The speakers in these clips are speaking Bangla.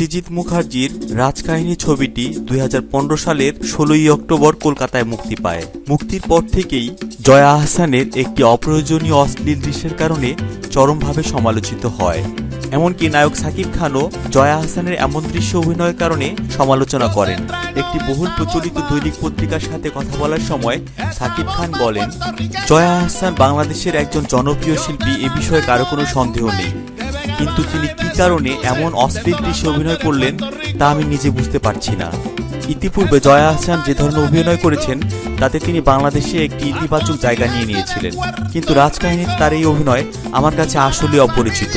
সৃজিত মুখার্জির রাজকাহিনী ছবিটি দুই হাজার পনেরো সালের ষোলোই অক্টোবর কলকাতায় মুক্তি পায়। মুক্তির পর থেকেই জয়া আহসানের একটি অপ্রয়োজনীয় অশ্লীল দৃশ্যের কারণে চরমভাবে সমালোচিত হয়। এমনকি নায়ক সাকিব খানও জয়া আহসানের এমন দৃশ্য অভিনয়ের কারণে সমালোচনা করেন। একটি বহুল প্রচলিত দৈনিক পত্রিকার সাথে কথা বলার সময় সাকিব খান বলেন, জয়া আহসান বাংলাদেশের একজন জনপ্রিয় শিল্পী, এ বিষয়ে কারও কোনো সন্দেহ নেই। কিন্তু তিনি কি কারণে এমন অশ্লীল দৃশ্যে অভিনয় করলেন, তা আমি নিজে বুঝতে পারছি না। ইতিপূর্বে জয়া আহসান যে ধরনের অভিনয় করেছেন, তাতে তিনি বাংলাদেশে একটি ইতিবাচক জায়গা নিয়ে নিয়েছিলেন। কিন্তু রাজকাহিনীর তার এই অভিনয় আমার কাছে আসলে অপরিচিত।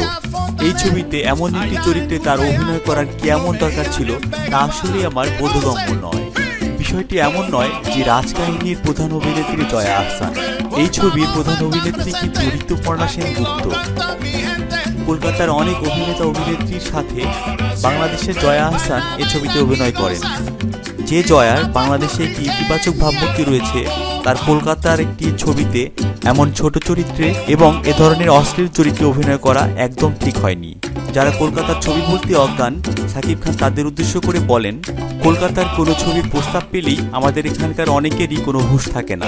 এই ছবিতে এমন একটি চরিত্রে তার অভিনয় করার কি এমন দরকার ছিল, তা আসলে আমার বোধগম্য নয়। বিষয়টি এমন নয় যে রাজকাহিনীর প্রধান অভিনেত্রী জয়া আহসান এই ছবির প্রধান অভিনেত্রী কিন্তু ঋতুপর্ণা সেনগুপ্ত? কলকাতার অনেক অভিনেতা অভিনেত্রীর সাথে বাংলাদেশের জয়া আহসান এ ছবিতে অভিনয় করেন। যে জয়ার বাংলাদেশে একটি ইতিবাচক ভাবমূর্তি রয়েছে, তার কলকাতার একটি ছবিতে এমন ছোট চরিত্রে এবং এ ধরনের অশ্লীল চরিত্রে অভিনয় করা একদম ঠিক হয়নি। যারা কলকাতার ছবি বলতে অজ্ঞান, সাকিব খান তাদের উদ্দেশ্য করে বলেন, কলকাতার কোনো ছবির প্রস্তাব পেলেই আমাদের এখানকার অনেকেরই কোনো হুঁশ থাকে না।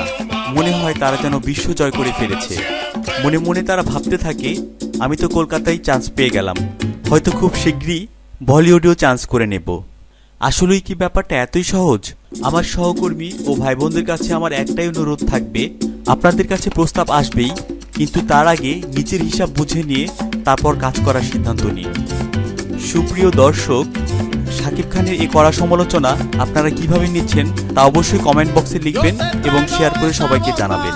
মনে হয় তারা যেন বিশ্ব জয় করে ফেলেছে। মনে মনে তারা ভাবতে থাকে আমি তো কলকাতায় চান্স পেয়ে গেলাম। হয়তো খুব শীঘ্রই বলিউডেও চান্স করে নেব। আসলেই কি ব্যাপারটা এতই সহজ? আমার সহকর্মী ও ভাই বোনদের কাছে আমার একটাই অনুরোধ থাকবে, আপনাদের কাছে প্রস্তাব আসবেই, কিন্তু তার আগে নিজের হিসাব বুঝে নিয়ে তারপর কাজ করার সিদ্ধান্ত নিন। সুপ্রিয় দর্শক, শাকিব খানের এই কড়া সমালোচনা আপনারা কীভাবে নিচ্ছেন তা অবশ্যই কমেন্ট বক্সে লিখবেন এবং শেয়ার করে সবাইকে জানাবেন।